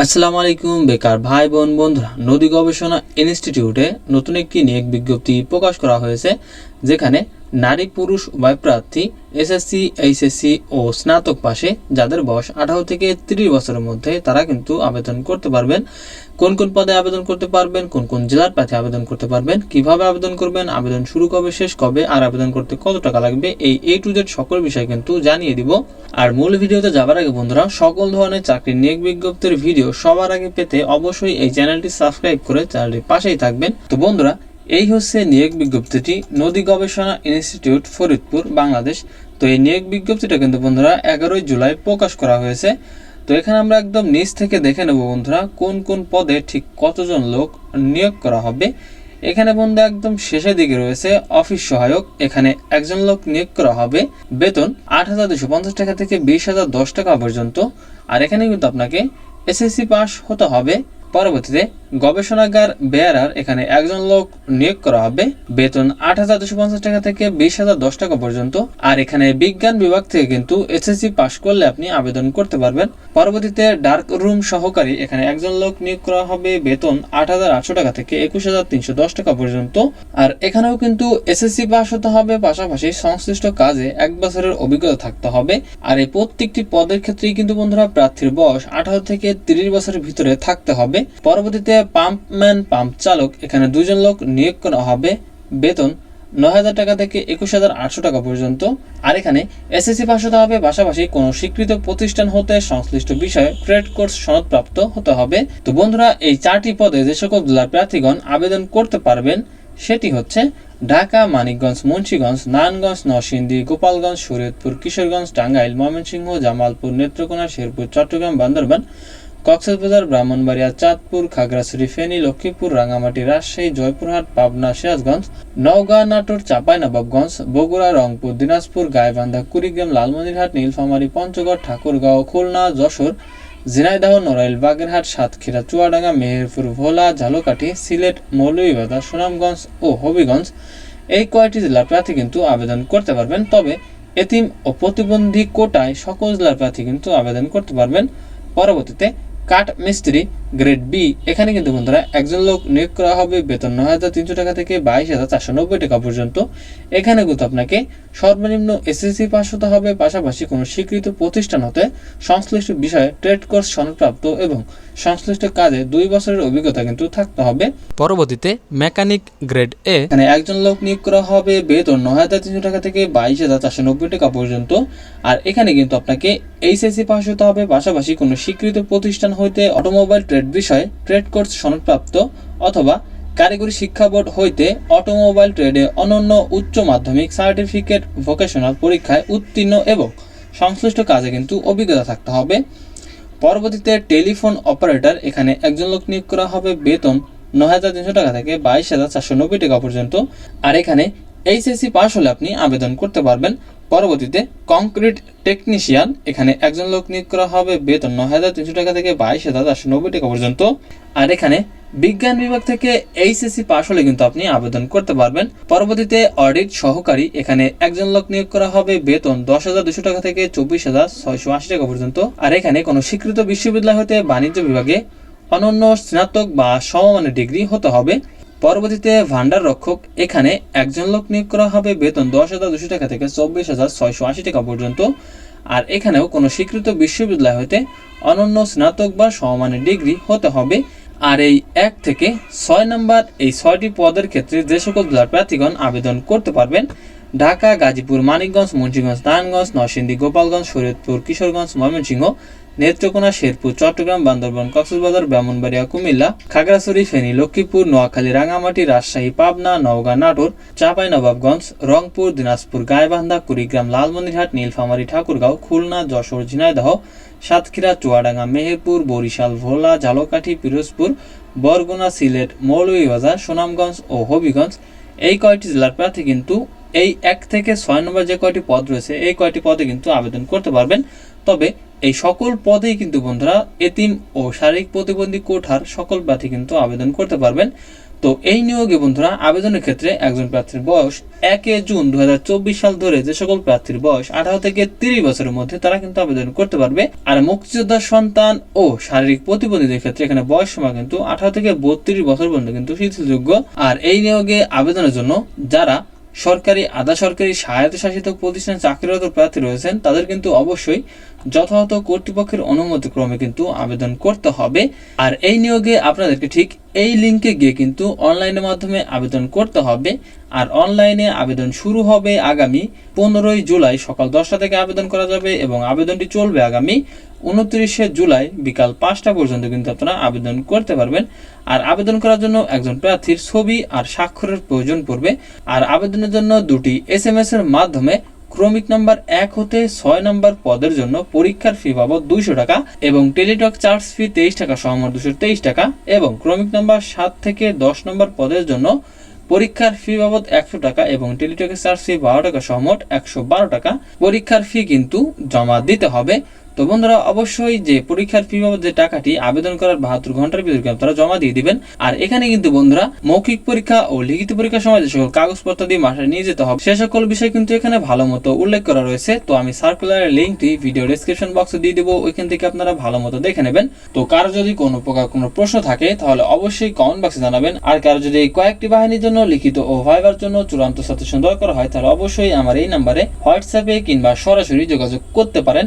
আসসালামু আলাইকুম, বেকার ভাই, বোন, বন্ধুরা। নদী গবেষণা ইনস্টিটিউটে নতুন একটি নিয়োগ বিজ্ঞপ্তি প্রকাশ করা হয়েছে, যেখানে নারী, পুরুষ উভয় প্রার্থী এসএসসি এইচএসসি ও স্নাতক পাশে, যাদের বয়স আঠারো থেকে তিরিশ বছরের মধ্যে, তারা কিন্তু আবেদন করতে পারবেন। কোন কোন পদে আবেদন করতে পারবেন, কোন কোন জেলার প্রার্থী আবেদন করতে পারবেন, কীভাবে আবেদন করবেন, আবেদন শুরু কবে, শেষ কবে, আর আবেদন করতে কত টাকা লাগবে, এই এ টু জেড সকল বিষয় কিন্তু জানিয়ে দিব। আর মূল ভিডিওতে যাবার আগে বন্ধুরা, সকল ধরনের চাকরির নিয়োগ বিজ্ঞপ্তির ভিডিও সবার আগে পেতে অবশ্যই এই চ্যানেলটি সাবস্ক্রাইব করে চ্যানেলটির পাশেই থাকবেন। তো বন্ধুরা এই হচ্ছে নিয়োগ বিজ্ঞপ্তিটি নদী গবেষণা ইনস্টিটিউট ফরিদপুর, বাংলাদেশ। তো এই নিয়োগ বিজ্ঞপ্তিটা কিন্তু বন্ধুরা এগারোই জুলাই প্রকাশ করা হয়েছে। তো এখানে আমরা একদম নিচ থেকে দেখে নেব বন্ধুরা কোন কোন পদে ঠিক কতজন লোক নিয়োগ করা হবে। এখানে বন্ধু একদম শেষের দিকে রয়েছে অফিস সহায়ক, এখানে একজন লোক নিয়োগ করা হবে। বেতন আট হাজার দুশো পঞ্চাশ টাকা থেকে বিশ হাজার দশ টাকা পর্যন্ত। আর এখানে কিন্তু আপনাকে এসএসসি পাস হতে হবে। পরবর্তীতে গবেষণাগার বেয়ারার এখানে একজন লোক নিয়োগ করা হবে। বেতন আট হাজার দুশো পঞ্চাশ টাকা থেকে বিশ হাজার দশ টাকা পর্যন্ত। আর এখানে বিজ্ঞান বিভাগ থেকে কিন্তু এসএসসি পাশ করলে আপনি আবেদন করতে পারবেন। পরবর্তীতে ডার্ক রুম সহকারী এখানে একজন লোক নিয়োগ করা হবে। বেতন আট হাজার আটশো টাকা থেকে একুশ হাজার তিনশো দশ টাকা পর্যন্ত। আর এখানেও কিন্তু এসএসসি পাস হতে হবে। পাশাপাশি সংশ্লিষ্ট কাজে এক বছরের অভিজ্ঞতা থাকতে হবে। আর এই প্রত্যেকটি পদের ক্ষেত্রেই কিন্তু বন্ধুরা প্রার্থীর বয়স আঠারো থেকে তিরিশ বছরের ভিতরে থাকতে হবে। পরবর্তীতে পাম্পম্যান পাম্প চালক এখানে দুজন লোক নিয়োগ করা হবে। বেতন নয় হাজার টাকা থেকে একুশ হাজার আটশো টাকা পর্যন্ত। আর এখানে এসএসসি পাস হতে হবে, পাশাপাশি কোনো স্বীকৃত প্রতিষ্ঠান হতে সংশ্লিষ্ট বিষয়ে ট্রেড কোর্স সনদপ্রাপ্ত হতে হবে। তো বন্ধুরা, এই চারটি পদে যে সকল জেলার প্রার্থীগণ আবেদন করতে পারবেন, সেটি হচ্ছে ঢাকা, মানিকগঞ্জ, মুন্সিগঞ্জ, নারায়ণগঞ্জ, নরসিংদী, গোপালগঞ্জ, শরীয়তপুর, কিশোরগঞ্জ, টাঙ্গাইল, ময়মনসিংহ, জামালপুর, নেত্রকোনা, শেরপুর, চট্টগ্রাম, বান্দরবান কক্সবাজার, ব্রাহ্মণবাড়িয়া, চাঁদপুর, খাগড়াছড়ি, ফেনী, লক্ষ্মীপুর রাঙামাটি রাজশাহী, জয়পুরহাট, পাবনা, সিরাজগঞ্জ, নওগাঁ, নাটোর চাঁপাইনবাবগঞ্জ বগুড়া, রংপুর, দিনাজপুর, গাইবান্ধা, কুড়িগ্রাম, লালমনিরহাট, নীলফামারী, পঞ্চগড়, ঠাকুরগাঁও, খুলনা, যশোর, ঝিনাইদহ, নড়াইল, বাগেরহাট, সাতক্ষীরা, চুয়াডাঙ্গা, মেহেরপুর, ভোলা, ঝালকাঠি, সিলেট, মৌলভীবাজার, সুনামগঞ্জ ও হবিগঞ্জ এই কয়টি জেলার প্রার্থী কিন্তু আবেদন করতে পারবেন। তবে এতিম ও প্রতিবন্ধী কোটায় সকল জেলার প্রার্থী কিন্তু আবেদন করতে পারবেন। পরবর্তীতে কাঠ মিস্ত্রি গ্রেড বি। এখানে কিন্তু বন্ধুরা একজন লোক নিয়োগ করা হবে বেতন নয় হাজার তিনশো টাকা থেকে বাইশ হাজার চারশো নব্বই টাকা পর্যন্ত। এখানে কিন্তু আপনাকে সর্বনিম্ন এসএসসি পাস হতে হবে পাশাপাশি কোনো স্বীকৃত প্রতিষ্ঠান হতে সংশ্লিষ্ট বিষয়ে ট্রেড কোর্স সনদপ্রাপ্ত এবং সংশ্লিষ্ট কাজে দুই বছরের অভিজ্ঞতা কিন্তু থাকতে হবে। পরবর্তীতে মেকানিক গ্রেড এ। এখানে একজন লোক নিয়োগ করা হবে বেতন নয় হাজার তিনশো টাকা থেকে বাইশ হাজার চারশো নব্বই টাকা পর্যন্ত। আর এখানে কিন্তু আপনাকে এইচএসসি পাস হতে হবে পাশাপাশি কোনো স্বীকৃত প্রতিষ্ঠান হইতে অটোমোবাইল ট্রেড বিষয়ে ট্রেড কোর্স সনদপ্রাপ্ত অথবা কারিগরি শিক্ষা বোর্ড হইতে অটোমোবাইল ট্রেডে অনন্য উচ্চ মাধ্যমিক সার্টিফিকেট ভোকেশনাল পরীক্ষায় উত্তীর্ণ এবং সংশ্লিষ্ট কাজে কিন্তু অভিজ্ঞতা থাকতে হবে। পরবর্তীতে টেলিফোন অপারেটর, এখানে একজন লোক নিয়োগ করা হবে। বেতন নয় হাজার তিনশো টাকা থেকে বাইশ হাজার চারশো নব্বই টাকা পর্যন্ত। আর এখানে এইচএসসি পাশ হলে আপনি আবেদন করতে পারবেন। পরবর্তীতে কংক্রিট টেকনিশিয়ান এখানে একজন লোক নিয়োগ করা হবে, বেতন নয় হাজার তিনশো টাকা থেকে বাইশ হাজার চারশো নব্বই টাকা পর্যন্ত। আর এখানে বিজ্ঞান বিভাগ থেকে এইচএসসি পাশ হলে কিন্তু আপনি আবেদন করতে পারবেন। পরবর্তীতে অডিট সহকারী, এখানে একজন লোক নিয়োগ করা হবে, বেতন দশ হাজার দুশো টাকা থেকে চব্বিশ হাজার ছয়শো আশি টাকা পর্যন্ত। আর এখানে কোনো স্বীকৃত বিশ্ববিদ্যালয় হতে বাণিজ্য বিভাগে অনন্য স্নাতক বা সমমানের ডিগ্রি হতে হবে। পরবর্তীতে ভান্ডার রক্ষক, এখানে একজন লোক নিয়োগ করা হবে, বেতন দশ হাজার দুশো টাকা থেকে চব্বিশ হাজার ছয়শো আশি টাকা পর্যন্ত। আর এখানেও কোনো স্বীকৃত বিশ্ববিদ্যালয় হতে অনন্য স্নাতক বা সমমানের ডিগ্রি হতে হবে। আর এই এক থেকে ছয় নম্বর, এই ছয়টি পদের ক্ষেত্রে যে সকল জেলার প্রার্থীগণ আবেদন করতে পারবেন, ঢাকা, গাজীপুর, মানিকগঞ্জ, মুন্সিগঞ্জ, নারায়ণগঞ্জ, নরসিংদী, গোপালগঞ্জ, শরীয়তপুর, কিশোরগঞ্জ, ময়মনসিংহ নেত্রকোনা, শেরপুর, চট্টগ্রাম, বান্দরবান, কক্সবাজার, ব্রাহ্মণবাড়িয়া, কুমিল্লা, খাগড়াছড়ি, ফেনী, লক্ষ্মীপুর, নোয়াখালী রাঙামাটি রাজশাহী, পাবনা, নওগাঁ, নাটোর চাঁপাইনবাবগঞ্জ রংপুর, দিনাজপুর, গাইবান্ধা, কুড়িগ্রাম, লালমনিরহাট, নীলফামারী, ঠাকুরগাঁও, খুলনা, যশোর, ঝিনাইদহ, সাতক্ষীরা, চুয়াডাঙ্গা, মেহেরপুর, বরিশাল, ভোলা, ঝালকাঠি, পিরোজপুর, বরগুনা, সিলেট মৌলভীবাজার সুনামগঞ্জ ও হবিগঞ্জ। এই কয়টি জেলার প্রার্থী কিন্তু এই এক থেকে ছয় নম্বর যে কয়টি পদ রয়েছে, এই কয়টি পদে কিন্তু আবেদন করতে পারবেন। তবে এই সকল পদেই কিন্তু বন্ধুরা এতিম ও শারীরিক প্রতিবন্ধী কোঠার সকল প্রার্থী কিন্তু আবেদন করতে পারবেন। তো এই নিয়োগে বন্ধুরা আবেদনের ক্ষেত্রে একজন প্রার্থীর বয়স একে জুন দুই হাজার চব্বিশ সাল ধরে যে সকল প্রার্থীর বয়স আঠারো থেকে তিরিশ বছরের মধ্যে তারা কিন্তু আবেদন করতে পারবে। আর মুক্তিযোদ্ধার সন্তান ও শারীরিক প্রতিবন্ধীদের ক্ষেত্রে এখানে বয়স সীমা কিন্তু আঠারো থেকে বত্রিশ বছর পর্যন্ত কিন্তু শিথিলযোগ্য। আর এই নিয়োগে আবেদনের জন্য যারা সরকারি, আধা সরকারি স্বায়ত্তশাসিত প্রতিষ্ঠানে চাকরিরত প্রার্থী রয়েছেন, তাদের কিন্তু অবশ্যই যথাযথ কর্তৃপক্ষের অনুমতিক্রমে কিন্তু আবেদন করতে হবে। আর এই নিয়োগে আপনাদেরকে ঠিক এই লিঙ্কে গিয়ে কিন্তু অনলাইনের মাধ্যমে আবেদন করতে হবে। আর অনলাইনে আবেদন শুরু হবে আগামী পনেরোই জুলাই সকাল দশটা থেকে আবেদন করা যাবে এবং আবেদনটি চলবে আগামী উনত্রিশে জুলাই বিকাল পাঁচটা পর্যন্ত কিন্তু আপনারা আবেদন করতে পারবেন। আর আবেদন করার জন্য একজন প্রার্থীর ছবি আর স্বাক্ষরের প্রয়োজন পড়বে। আর আবেদনের জন্য দুটি এস এম এস এর মাধ্যমে ক্রমিক নম্বর এক হতে ছয় নম্বর পদের জন্য পরীক্ষার ফি বাবদ দুইশো টাকা এবং টেলিটক চার্জ ফি তেইশ টাকা সমর দুশো তেইশ টাকা এবং ক্রমিক নম্বর সাত থেকে দশ নম্বর পদের জন্য পরীক্ষার ফি বাবদ একশো টাকা এবং টেলিটকের চার্জ ফি বারো টাকা সহমোট একশো বারো টাকা। পরীক্ষার ফি কিন্তু জমা দিতে হবে। তো বন্ধুরা, অবশ্যই যে পরীক্ষার ফি বাবদ যে টাকাটি আবেদন করার বাহাত্তর ঘণ্টার ভিতরে আপনারা জমা দিয়ে দিবেন। আর এখানে কিন্তু বন্ধুরা, মৌখিক পরীক্ষা ও লিখিত পরীক্ষার সময় যে সকল কাগজপত্র দিয়ে মাসায় নিয়ে যেতে হবে, সে সকল বিষয় কিন্তু এখানে ভালো মতো উল্লেখ করা রয়েছে। তো আমি সার্কুলারের লিঙ্কটি ভিডিও ডিসক্রিপশন বক্সে দিয়ে দেবো, ওইখান থেকে আপনারা ভালো মতো দেখে নেবেন। তো কারও যদি কোনো প্রকার কোনো প্রশ্ন থাকে, তাহলে অবশ্যই কমেন্ট বক্সে জানাবেন। আর কারও যদি কয়েকটি বাহিনীর জন্য, লিখিত ও ভাইবার জন্য চূড়ান্ত সাজেশন দরকার হয়, তাহলে অবশ্যই আমার এই নাম্বারে হোয়াটসঅ্যাপে কিংবা সরাসরি যোগাযোগ করতে পারেন।